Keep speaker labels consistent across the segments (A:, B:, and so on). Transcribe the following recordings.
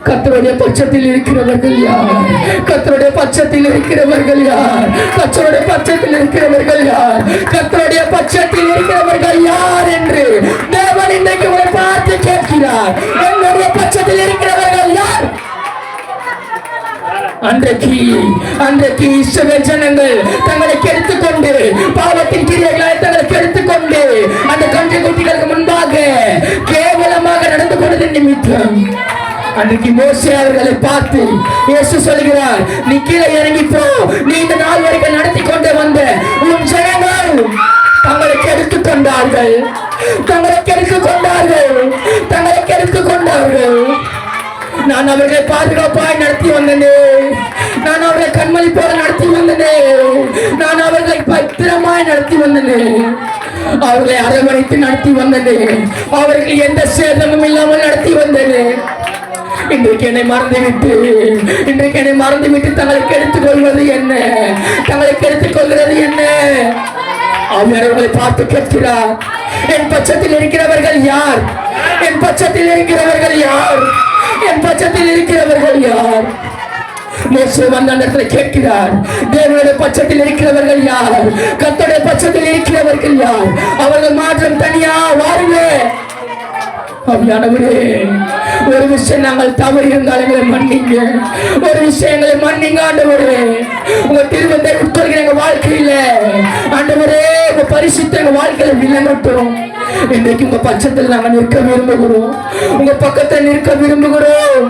A: கத்தருடைய பட்சத்தில் இருக்கிறவர்கள் யார்? கத்தருடைய பட்சத்தில் இருக்கிறவர்கள் யார்? கத்தருடைய பட்சத்தில் இருக்கிறவர்கள் யார்? கத்தருடைய பட்சத்தில் இருக்கிறவர்கள் யார் என்று தேவன் இன்றைக்கு உங்களை பார்த்து கேட்கிறார். என்னுடைய பட்சத்தில் இருக்கிறவர்கள் யார்? அன்றைக்கு அன்றைக்கு இஸ்ரவேல் ஜனங்கள் தங்களை கெடுத்துக் கொண்டு பாவத்தின் கிரியைகளை தங்களை கெடுத்துக் கொண்டு அந்த கன்று குட்டிகளுக்கு முன்பாக கேவலமாக நடந்து கொண்டது நிமித்தம் அன்றைக்கு மோசே அவர்களை பார்த்து இயேசு சொல்கிறார் நீ கீழே இறங்கி போ. நீ இந்த நாள் வரைக்கும் நடத்தி கொண்டு வந்த உன் ஜனங்கள் தங்களை கெடுத்து கொண்டார்கள். தங்களை கெடுத்து கொண்டார்கள். தங்களை கெடுத்து கொண்டார்கள். நான் அவர்களை பாதுகாப்பாய் நடத்தி வந்தனே. நான் அவர்களை கண்மணி போல நடத்தி வந்தனே. நான் அவர்களை பத்திரமாய் நடத்தி வந்தனே. அவர்களை அரவணைத்து நடத்தி வந்தனே. அவர்கள் எந்த சேதமும் இல்லாமல் நடத்தி வந்த இன்றைக்கு என்னை மறந்துவிட்டு இன்றைக்கு என்னை மறந்துவிட்டு தங்களை கெடுத்துக் கொள்வது என்ன? தங்களை கெடுத்துக் கொள்கிறது என்ன? அவர்களை பார்த்து கேட்கிறார். என் பட்சத்தில் இருக்கிறவர்கள் யார்? என் பட்சத்தில் இருக்கிறவர்கள் யார்? என் பட்சத்தில் இருக்கிறவர்கள் யார்? மோசே வந்த இடத்துல கேட்கிறார். தேவனுடைய பட்சத்தில் இருக்கிறவர்கள் யார்? கத்தோடைய பட்சத்தில் இருக்கிறவர்கள் யார்? அவர்கள் மாற்றம் தனியா வாருங்க. அப்படியானவரே ஒரு விஷயம் நாங்கள் தவறு இருந்தால் எங்களை மன்னிங்க. ஒரு விஷயங்களை மன்னிங்க ஆண்டவரே. உங்க திருவத்தை கொடுத்துருக்கிற எங்க வாழ்க்கையில ஆண்டவரே உங்க பரிசுத்த எங்க வாழ்க்கையில விளங்கட்டும். இன்றைக்கு உங்க பட்சத்தில் நாங்கள் நிற்க விரும்புகிறோம். உங்க பக்கத்தில் நிற்க விரும்புகிறோம்.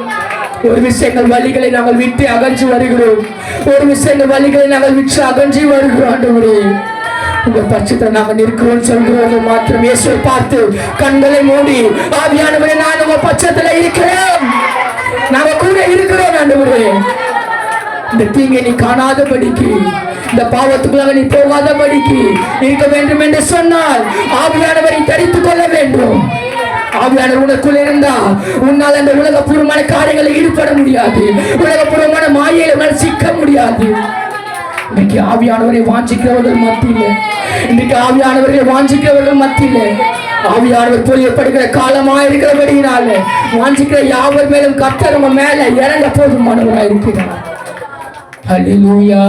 A: ஒரு விஷயங்கள் வழிகளை நாங்கள் விட்டு அகன்று வருகிறோம். ஒரு விஷயங்கள் வழிகளை நாங்கள் விட்டு அகன்று வருகிறோம் ஆண்டவரே. உங்க பட்சத்தில் நாங்கள் நிற்கிறோம் சொல்கிறோம் மாத்திரம் இயேசுவை பார்த்து கண்களை மூடி ஆவியானவரை நான் பட்சத்தில் இருக்கிறோம். நாம கூட இருக்கிறோம் ஆண்டவரே. இந்த தீங்கை நீ காணாதபடிக்கு இந்த பாவத்துக்குள்ளாக நீ போகாதபடிக்கு இருக்க வேண்டும் என்று சொன்னால் ஆவியானவரை தரித்துக் கொள்ள வேண்டும். ஆவியானவர் உனக்குள் இருந்தா உன்னால் அந்த உலகபூர்வமான காரியங்களில் ஈடுபட முடியாது. உலகபூர்வமான மாயையில உன்னால் சிக்க முடியாது. இன்னைக்கு ஆவியானவரை வாஞ்சிக்கிறவர்கள் மத்தியில். இன்னைக்கு ஆவியானவர்களை வாஞ்சிக்கிறவர்கள் மத்தியில். ஆவியானவர் புரியப்படுகிற காலமா இருக்கிறபடியினால வாஞ்சிக்கிற யாவர் மேலும் கர்த்தர் நம்ம மேல இறங்க போதுமானவராக இருக்கிறார் அலிலூயா